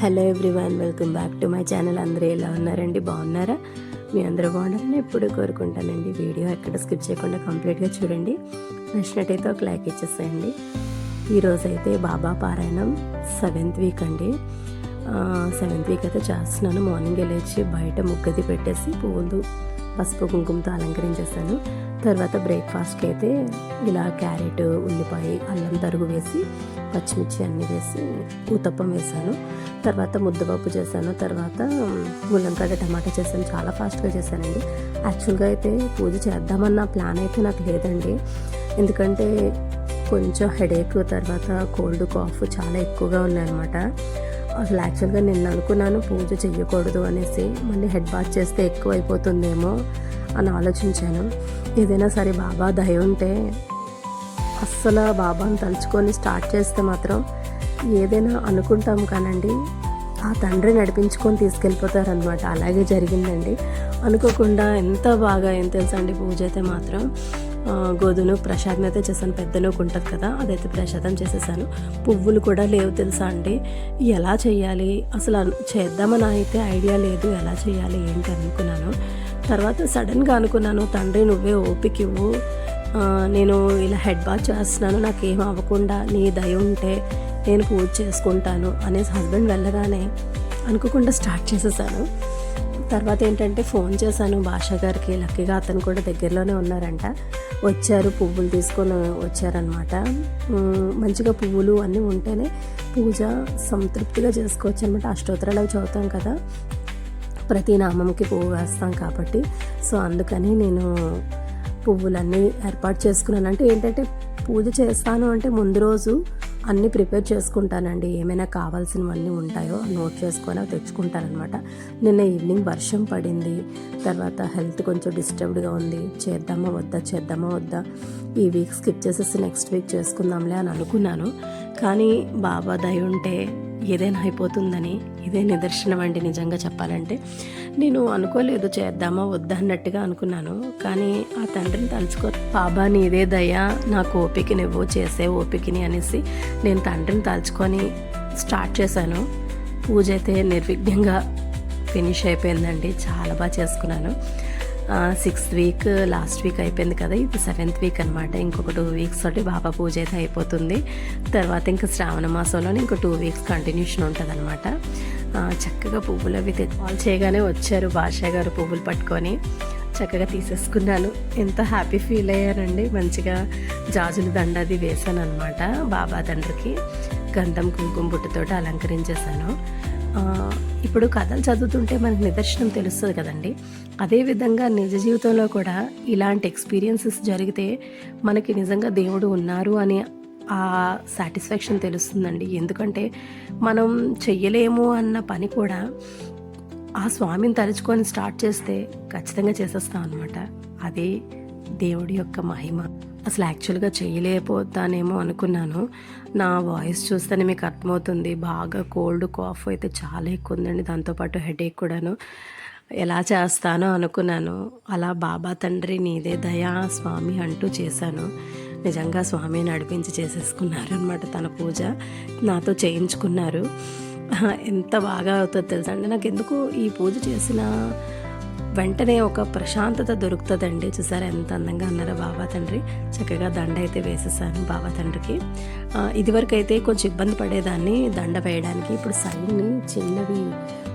Hello everyone welcome back to my channel. అందరూ ఎలా ఉన్నారండి? బాగున్నారా? మీ అందరూ బాగున్నారని ఎప్పుడు కోరుకుంటానండి. వీడియో ఎక్కడ స్కిప్ చేయకుండా కంప్లీట్గా చూడండి. నచ్చినట్టయితే ఒక లైక్ ఇచ్చేసేయండి. ఈరోజైతే బాబా పారాయణం సెవెంత్ వీక్ అండి. సెవెంత్ వీక్ అయితే చేస్తున్నాను. మార్నింగ్ లేచి బయట ముగ్గది పెట్టేసి పువ్వులు పసుపు కుంకుమతో అలంకరించేస్తాను. తర్వాత బ్రేక్ఫాస్ట్కి అయితే ఇలా క్యారెట్ ఉల్లిపాయ అల్లం తరుగు వేసి పచ్చిమిర్చి అన్నీ వేసి ఊతప్పం వేసాను తర్వాత ముద్దపప్పు చేశాను తర్వాత ముల్లంకాడ టమాటా చేశాను చాలా ఫాస్ట్గా చేశానండి యాక్చువల్గా అయితే పూజ చేద్దామన్న ప్లాన్ అయితే నాకు లేదండి. ఎందుకంటే కొంచెం హెడేక్ తర్వాత కోల్డ్ కాఫ్ చాలా ఎక్కువగా ఉన్నాయన్నమాట. అసలు యాక్చువల్గా నిన్న అనుకున్నాను పూజ చెయ్యకూడదు అనేసి. మళ్ళీ హెడ్ బాత్ చేస్తే ఎక్కువ అయిపోతుందేమో అని ఆలోచించాను. ఏదైనా సరే బాబా దయ ఉంటే అస్సలు బాబాను తలుచుకొని స్టార్ట్ చేస్తే మాత్రం ఏదైనా అనుకుంటాం కానండి ఆ తండ్రి నడిపించుకొని తీసుకెళ్ళిపోతారనమాట అలాగే జరిగిందండి. అనుకోకుండా ఎంత బాగా ఏం తెలుసా అండి? పూజ అయితే మాత్రం ఆ, గోధుమ ప్రసాదం అయితే చేశాను. పెద్ద నూకు ఉంటుంది కదా అదైతే ప్రసాదం చేసేసాను. పువ్వులు కూడా లేవు తెలుసా అండి? ఎలా చేయాలి? అసలు చేద్దామని అయితే ఐడియా లేదు ఎలా చేయాలి ఏంటి అనుకున్నాను. తర్వాత సడన్గా అనుకున్నాను తండ్రి నువ్వే ఓపిక ఇవ్వు. నేను ఇలా హెడ్ బాత్ చేస్తున్నాను నాకు అవ్వకుండా నీ దయ ఉంటే నేను పూజ చేసుకుంటాను అనేసి హస్బెండ్ వెళ్ళగానే అనుకోకుండా స్టార్ట్ చేసేసాను. తర్వాత ఏంటంటే ఫోన్ చేశాను. భాష గారికి లక్కీగా అతను కూడా దగ్గరలోనే ఉన్నారంట. వచ్చారు పువ్వులు తీసుకొని వచ్చారనమాట మంచిగా పువ్వులు అన్నీ ఉంటేనే పూజ సంతృప్తిగా చేసుకోవచ్చు అనమాట అష్టోత్తరాలు అవి చదువుతాం కదా ప్రతి నామంకి పువ్వు వేస్తాం కాబట్టి. సో అందుకని నేను పువ్వులన్నీ ఏర్పాటు చేసుకున్నాను. అంటే ఏంటంటే పూజ చేస్తాను అంటే ముందు రోజు అన్నీ ప్రిపేర్ చేసుకుంటానండి. ఏమైనా కావాల్సినవన్నీ ఉంటాయో నోట్ చేసుకొని అవి తెచ్చుకుంటానమాట నిన్న ఈవినింగ్ వర్షం పడింది. తర్వాత హెల్త్ కొంచెం డిస్టర్బ్డ్గా ఉంది. చేద్దామా వద్దా చేద్దామా వద్దా? ఈ వీక్ స్కిప్ చేసేసి నెక్స్ట్ వీక్ చేసుకుందాంలే అని అనుకున్నాను. కానీ బాబా దయ ఉంటే ఏదైనా అయిపోతుందని ఇదే నిదర్శనం అండి నిజంగా చెప్పాలంటే. నేను అనుకోలేదు చేద్దామా వద్దా అన్నట్టుగా అనుకున్నాను. కానీ ఆ తండ్రిని తలుచుకో బాబా నీదే దయ నాకు ఓపికనివ్వు చేసే ఓపికని అనేసి నేను తండ్రిని తలుచుకొని స్టార్ట్ చేశాను. పూజ అయితే నిర్విఘ్నంగా ఫినిష్ అయిపోయిందండి. చాలా బాగా చేసుకున్నాను. సిక్స్త్ వీక్ లాస్ట్ వీక్ అయిపోయింది కదా ఇది సెవెంత్ వీక్ అనమాట ఇంకొక టూ వీక్స్ తోటి బాబా పూజ అయితే అయిపోతుంది. తర్వాత ఇంకా శ్రావణ మాసంలోనే ఇంకో టూ వీక్స్ కంటిన్యూషన్ ఉంటుంది అనమాట చక్కగా పువ్వులు అవి కాల్ చేయగానే వచ్చారు బాషా గారు పువ్వులు పట్టుకొని. చక్కగా తీసేసుకున్నాను. ఎంత హ్యాపీ ఫీల్ అయ్యానండి మంచిగా జాజుల దండ అది వేసాను అనమాట బాబా తండ్రికి. గంధం కుంకుమ బుట్టతోటి అలంకరించేశాను. ఇప్పుడు కథలు చదువుతుంటే మనకు నిదర్శనం తెలుస్తుంది కదండి. అదేవిధంగా నిజ జీవితంలో కూడా ఇలాంటి ఎక్స్పీరియన్సెస్ జరిగితే మనకి నిజంగా దేవుడు ఉన్నారు అని ఆ సాటిస్ఫాక్షన్ తెలుస్తుందండి. ఎందుకంటే మనం చెయ్యలేము అన్న పని కూడా ఆ స్వామిని తలుచుకొని స్టార్ట్ చేస్తే ఖచ్చితంగా చేసేస్తాం అనమాట అదే దేవుడి యొక్క మహిమ. అసలు యాక్చువల్గా చేయలేకపోతానేమో అనుకున్నాను. నా వాయిస్ చూస్తేనే మీకు అర్థమవుతుంది. బాగా కోల్డ్ కాఫ్ అయితే చాలా ఎక్కువ ఉందండి దాంతోపాటు హెడేక్ కూడాను. ఎలా చేస్తానో అనుకున్నాను. అలా బాబా తండ్రి నీదే దయా స్వామి అంటూ చేశాను. నిజంగా స్వామి నడిపించి చేసేసుకున్నారు అనమాట తన పూజ. నాతో చేయించుకున్నారు. ఎంత బాగా అవుతుందో తెలుసండి నాకు ఎందుకు ఈ పూజ చేసిన వెంటనే ఒక ప్రశాంతత దొరుకుతుందండి. చూసారా ఎంత అందంగా ఉన్నారో బాబా తండ్రి? చక్కగా దండ అయితే వేసేసాను బాబా తండ్రికి. ఇదివరకు అయితే కొంచెం ఇబ్బంది పడేదాన్ని దండ వేయడానికి. ఇప్పుడు సైడ్ని చిన్నవి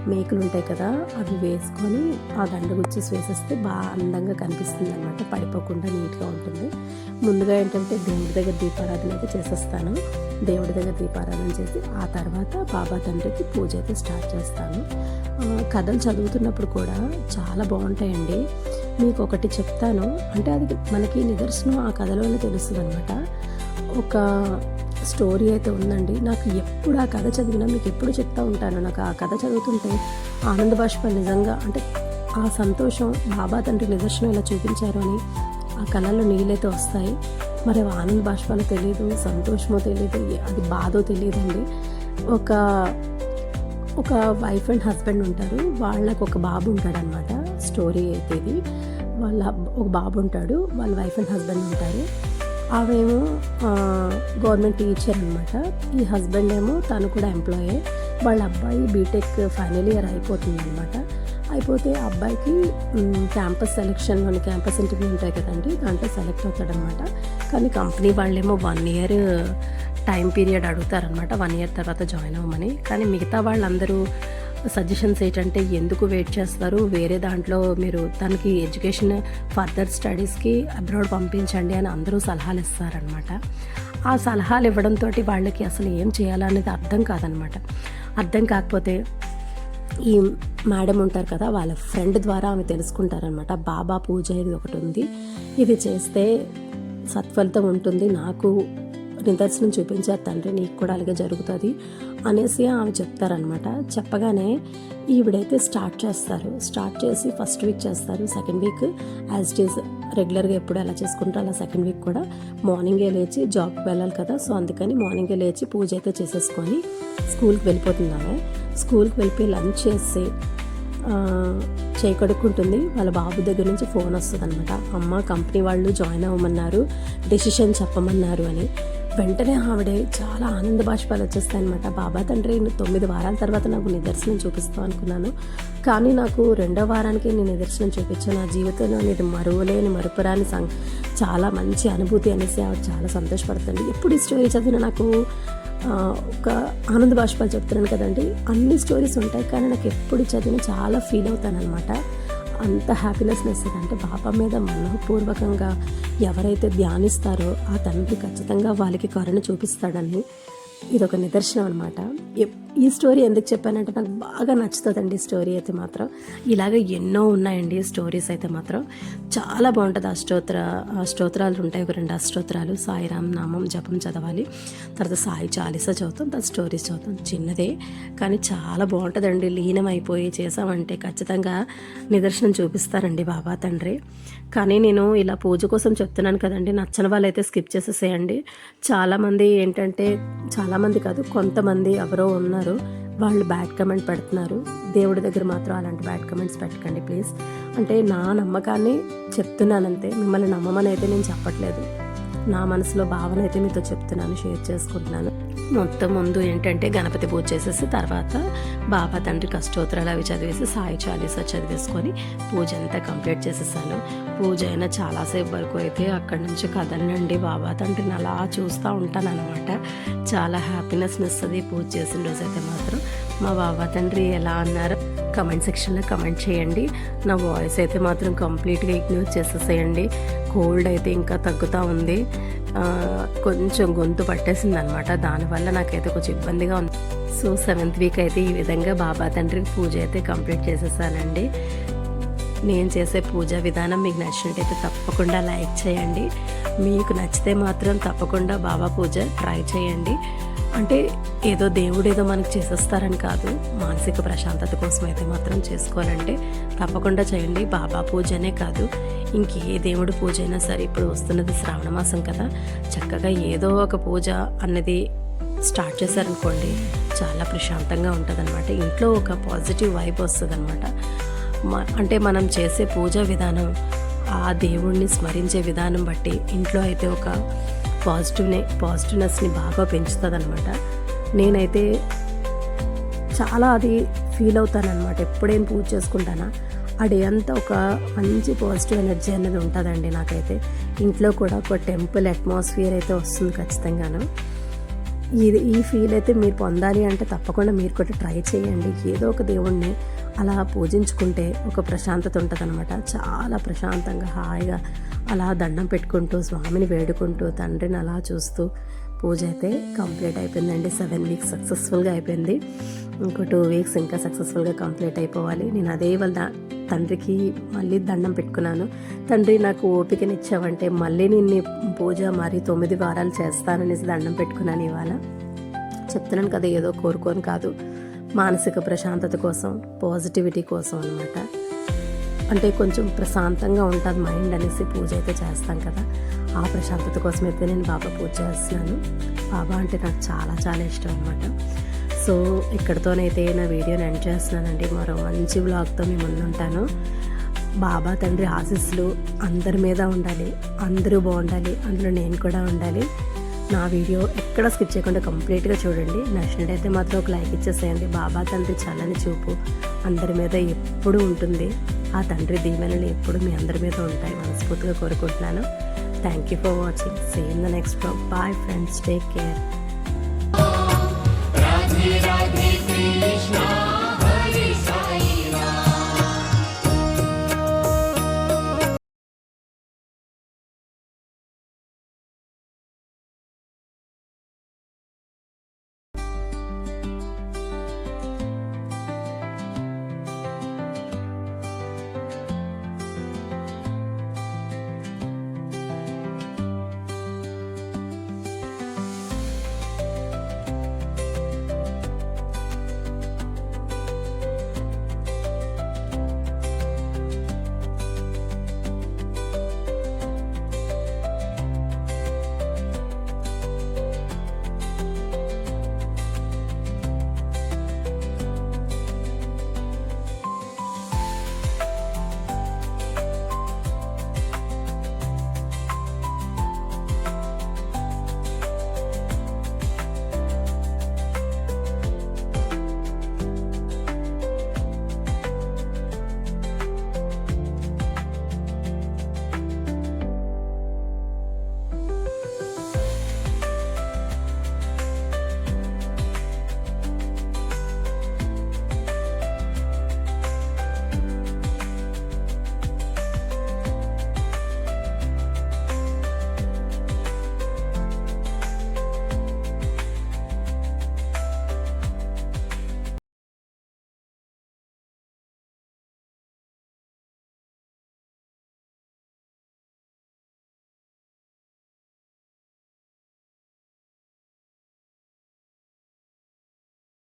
మేకులు ఉంటాయి కదా అవి వేసుకొని ఆ దండ గుచ్చేసి వేసేస్తే బాగా అందంగా కనిపిస్తుంది అనమాట పడిపోకుండా నీట్గా ఉంటుంది. ముందుగా ఏంటంటే దేవుడి దగ్గర దీపారాధన అయితే చేసేస్తాను. దేవుడి దగ్గర దీపారాధన చేసి ఆ తర్వాత బాబా తండ్రికి పూజ అయితే స్టార్ట్ చేస్తాను. కథలు చదువుతున్నప్పుడు కూడా చాలా బాగుంటాయండి. మీకు ఒకటి చెప్తాను. అంటే అది మనకి నిదర్శనం ఆ కథలోనే తెలుస్తుంది అనమాట ఒక స్టోరీ అయితే ఉందండి. నాకు ఎప్పుడు ఆ కథ చదివినా మీకు ఎప్పుడు చెప్తా ఉంటాను. నాకు ఆ కథ చదువుతుంటే ఆనంద బాష్ప నిజంగా అంటే ఆ సంతోషం బాబా తండ్రి నిదర్శనం ఇలా చూపించారు అని ఆ కళలో నీళ్ళైతే వస్తాయి. మరి ఆనంద్ ఆనంద బాష్పాలో తెలియదు సంతోషమో తెలియదు అది బాధో తెలియదండి ఒక ఒక వైఫ్ అండ్ హస్బెండ్ ఉంటారు. వాళ్ళకు ఒక బాబు ఉంటాడనమాట స్టోరీ అయితే ఇది. వాళ్ళ ఒక బాబు ఉంటాడు వాళ్ళ వైఫ్ అండ్ హస్బెండ్ ఉంటారు. ఆమెమో గవర్నమెంట్ టీచర్ అనమాట ఈ హస్బెండ్ ఏమో తను కూడా ఎంప్లాయే. వాళ్ళ అబ్బాయి బీటెక్ ఫైనల్ ఇయర్ అయిపోతుంది అనమాట అయిపోతే అబ్బాయికి క్యాంపస్ క్యాంపస్ సెలెక్షన్లోని క్యాంపస్ ఇంటర్వ్యూ ఉంటాయి కదండి దాంట్లో సెలెక్ట్ అవుతాడనమాట కానీ కంపెనీ వాళ్ళేమో వన్ ఇయర్ టైం పీరియడ్ అడుగుతారనమాట వన్ ఇయర్ తర్వాత జాయిన్ అవ్వమని. కానీ మిగతా వాళ్ళందరూ సజెషన్స్ ఏంటంటే ఎందుకు వెయిట్ చేస్తారు? వేరే దాంట్లో మీరు తనకి ఎడ్యుకేషన్ ఫర్దర్ స్టడీస్కి అబ్రాడ్ పంపించండి అని అందరూ సలహాలు ఇస్తారనమాట ఆ సలహాలు ఇవ్వడంతో వాళ్ళకి అసలు ఏం చేయాలనేది అర్థం కాదనమాట అర్థం కాకపోతే ఈ మేడం ఉంటారు కదా వాళ్ళ ఫ్రెండ్ ద్వారా ఆమె తెలుసుకుంటారనమాట బాబా పూజ ఇది ఒకటి ఉంది. ఇది చేస్తే సత్ఫలితం ఉంటుంది. నాకు నిదర్శనం చూపించారు తండ్రి నీకు కూడా అలాగే జరుగుతుంది అనేసి ఆమె చెప్తారనమాట చెప్పగానే ఈవిడైతే స్టార్ట్ చేస్తారు. స్టార్ట్ చేసి ఫస్ట్ వీక్ చేస్తారు. Second week as it is రెగ్యులర్గా ఎప్పుడు ఎలా చేసుకుంటారో అలా సెకండ్ వీక్ కూడా మార్నింగే లేచి జాబ్కి వెళ్ళాలి కదా సో అందుకని మార్నింగే లేచి పూజ అయితే చేసేసుకొని స్కూల్కి వెళ్ళిపోతుంది ఆమె. స్కూల్కి వెళ్ళిపోయి లంచ్ చేసి ఆ, చేయి కడుక్కుంటుంది. వాళ్ళ బాబు దగ్గర నుంచి ఫోన్ వస్తుంది అనమాట అమ్మ కంపెనీ వాళ్ళు జాయిన్ అవ్వమన్నారు. డెసిషన్ చెప్పమన్నారు అని. వెంటనే ఆవిడ చాలా ఆనంద బాష్పాలు వచ్చేస్తాయి అనమాట బాబా తండ్రి తొమ్మిది వారాల తర్వాత నాకు నిదర్శనం చూపిస్తాం అనుకున్నాను. కానీ నాకు రెండో వారానికి నేను నిదర్శనం చూపించాను. నా జీవితంలో నేను మరువలేని మరుపురాని సం చాలా మంచి అనుభూతి అనేసి ఆవిడ చాలా సంతోషపడుతుంది. ఎప్పుడు ఈ స్టోరీ చదివిన నాకు ఒక ఆనంద బాష్పాలు చెప్తున్నాను కదండి. అన్ని స్టోరీస్ ఉంటాయి కానీ నాకు ఎప్పుడు చదివిన చాలా ఫీల్ అవుతాను అనమాట అంత హ్యాపీనెస్నెస్ అంటే బాబా మీద మనఃపూర్వకంగా ఎవరైతే ధ్యానిస్తారో ఆ తండ్రి ఖచ్చితంగా వాళ్ళకి కరుణ చూపిస్తాడని ఇది ఒక నిదర్శనం అనమాట ఈ స్టోరీ ఎందుకు చెప్పానంటే నాకు బాగా నచ్చుతుందండి స్టోరీ అయితే మాత్రం. ఇలాగ ఎన్నో ఉన్నాయండి స్టోరీస్ అయితే మాత్రం. చాలా బాగుంటుంది ఆ స్తోత్ర ఆ స్తోత్రాలు ఉంటాయి ఒక రెండు అష్టోత్రాలు సాయిరామ్ నామం జపం చదవాలి తర్వాత సాయి చాలీసా చదువుతాం తర్వాత స్టోరీస్ చదువుతాం. చిన్నదే కానీ చాలా బాగుంటుందండి. లీనం అయిపోయి చేసామంటే ఖచ్చితంగా నిదర్శనం చూపిస్తారండి బాబా తండ్రి. కానీ నేను ఇలా పూజ కోసం చెప్తున్నాను కదండి నచ్చని వాళ్ళైతే స్కిప్ చేసేసేయండి. చాలామంది ఏంటంటే చాలామంది కాదు కొంతమంది ఎవరో ఉన్నారు. వాళ్ళు బ్యాడ్ కమెంట్ పెడుతున్నారు. దేవుడి దగ్గర మాత్రం అలాంటి బ్యాడ్ కమెంట్స్ పెట్టకండి ప్లీజ్ అంటే నా నమ్మకాన్ని చెప్తున్నానంతే. మిమ్మల్ని నమ్మమని అయితే నేను చెప్పట్లేదు. నా మనసులో భావన అయితే మీతో చెప్తున్నాను షేర్ చేసుకుంటున్నాను. మొత్తం ముందు ఏంటంటే గణపతి పూజ చేసేసి తర్వాత బాబా తండ్రి కష్టోత్తరాలు అవి చదివేసి సాయి చాలీసా చదివేసుకొని పూజ అంతా కంప్లీట్ చేసేసాను. పూజ అయినా చాలాసేపు వరకు అయితే అక్కడి నుంచి కదలనండి బాబా తండ్రిని అలా చూస్తూ ఉంటాను అనమాట చాలా హ్యాపీనెస్ని ఇస్తుంది పూజ చేసిన రోజు అయితే మాత్రం. మా బాబా తండ్రి ఎలా అన్నారో? కమెంట్ సెక్షన్లో కమెంట్ చేయండి. నా వాయిస్ అయితే మాత్రం కంప్లీట్గా ఇగ్నోర్ చేసేసేయండి. కోల్డ్ అయితే ఇంకా తగ్గుతూ ఉంది. కొంచెం గొంతు పట్టేసింది అనమాట దానివల్ల నాకైతే కొంచెం ఇబ్బందిగా ఉంది. సో సెవెంత్ వీక్ అయితే ఈ విధంగా బాబా తండ్రికి పూజ అయితే కంప్లీట్ చేసేసానండి. నేను చేసే పూజా విధానం మీకు నచ్చినట్టయితే తప్పకుండా లైక్ చేయండి. మీకు నచ్చితే మాత్రం తప్పకుండా బాబా పూజ ట్రై చేయండి. అంటే ఏదో దేవుడు ఏదో మనకు చేసేస్తారని కాదు. మానసిక ప్రశాంతత కోసం అయితే మాత్రం చేసుకోవాలంటే తప్పకుండా చేయండి. బాబా పూజనే కాదు. ఇంకే దేవుడు పూజ అయినా సరే ఇప్పుడు వస్తున్నది శ్రావణ మాసం కదా. చక్కగా ఏదో ఒక పూజ అన్నది స్టార్ట్ చేశారనుకోండి చాలా ప్రశాంతంగా ఉంటుంది అనమాట ఇంట్లో ఒక పాజిటివ్ వైబ్ వస్తుంది అనమాట అంటే మనం చేసే పూజ విధానం ఆ దేవుణ్ణి స్మరించే విధానం బట్టి ఇంట్లో అయితే ఒక పాజిటివ్నే పాజిటివ్నెస్ని బాగా పెంచుతుంది అనమాట నేనైతే చాలా అది ఫీల్ అవుతానమాట ఎప్పుడేం పూజ చేసుకుంటానా ఆ డే అంతా ఒక మంచి పాజిటివ్ ఎనర్జీ అనేది ఉంటుందండి నాకైతే. ఇంట్లో కూడా ఒక టెంపుల్ అట్మాస్ఫియర్ అయితే వస్తుంది ఖచ్చితంగాను. ఇది ఈ ఫీల్ అయితే మీరు పొందాలి అంటే తప్పకుండా మీరు కూడా ట్రై చేయండి. ఏదో ఒక దేవుణ్ణి అలా పూజించుకుంటే ఒక ప్రశాంతత ఉంటుంది అనమాట చాలా ప్రశాంతంగా హాయిగా అలా దండం పెట్టుకుంటూ స్వామిని వేడుకుంటూ తండ్రిని అలా చూస్తూ పూజ అయితే కంప్లీట్ అయిపోయిందండి. సెవెన్ వీక్స్ సక్సెస్ఫుల్గా అయిపోయింది. ఇంకో టూ వీక్స్ ఇంకా సక్సెస్ఫుల్గా కంప్లీట్ అయిపోవాలి. నేను అదే వాళ్ళ తండ్రికి మళ్ళీ దండం పెట్టుకున్నాను. తండ్రి నాకు ఓపికనిచ్చావంటే మళ్ళీ నేను పూజ మరి తొమ్మిది వారాలు చేస్తాననేసి దండం పెట్టుకున్నాను ఇవాళ. చెప్తున్నాను కదా ఏదో కోరుకోని కాదు. మానసిక ప్రశాంతత కోసం పాజిటివిటీ కోసం అనమాట అంటే కొంచెం ప్రశాంతంగా ఉంటుంది మైండ్ అనేసి పూజ అయితే చేస్తాం కదా. ఆ ప్రశాంతత కోసం అయితే నేను బాబా పూజ చేస్తున్నాను. బాబా అంటే నాకు చాలా చాలా ఇష్టం అనమాట సో ఇక్కడితోనైతే నా వీడియోని ఎండ్ చేస్తున్నానండి. మరో మంచి బ్లాగ్తో మీ ముందుంటాను బాబా తండ్రి ఆశీస్సులు అందరి మీద ఉండాలి. అందరూ బాగుండాలి. అందులో నేను కూడా ఉండాలి. నా వీడియో ఎక్కడ స్కిప్ చేయకుండా కంప్లీట్గా చూడండి. నచ్చినట్టయితే మాత్రం ఒక లైక్ ఇచ్చేసేయండి. బాబా తండ్రి చల్లని చూపు. అందరి మీద ఎప్పుడూ ఉంటుంది. ఆ తండ్రి దీవెనలు ఎప్పుడు మీ అందరి మీద ఉంటాయి. మనస్ఫూర్తిగా కోరుకుంటున్నాను. Thank you for watching same the next bye friends take care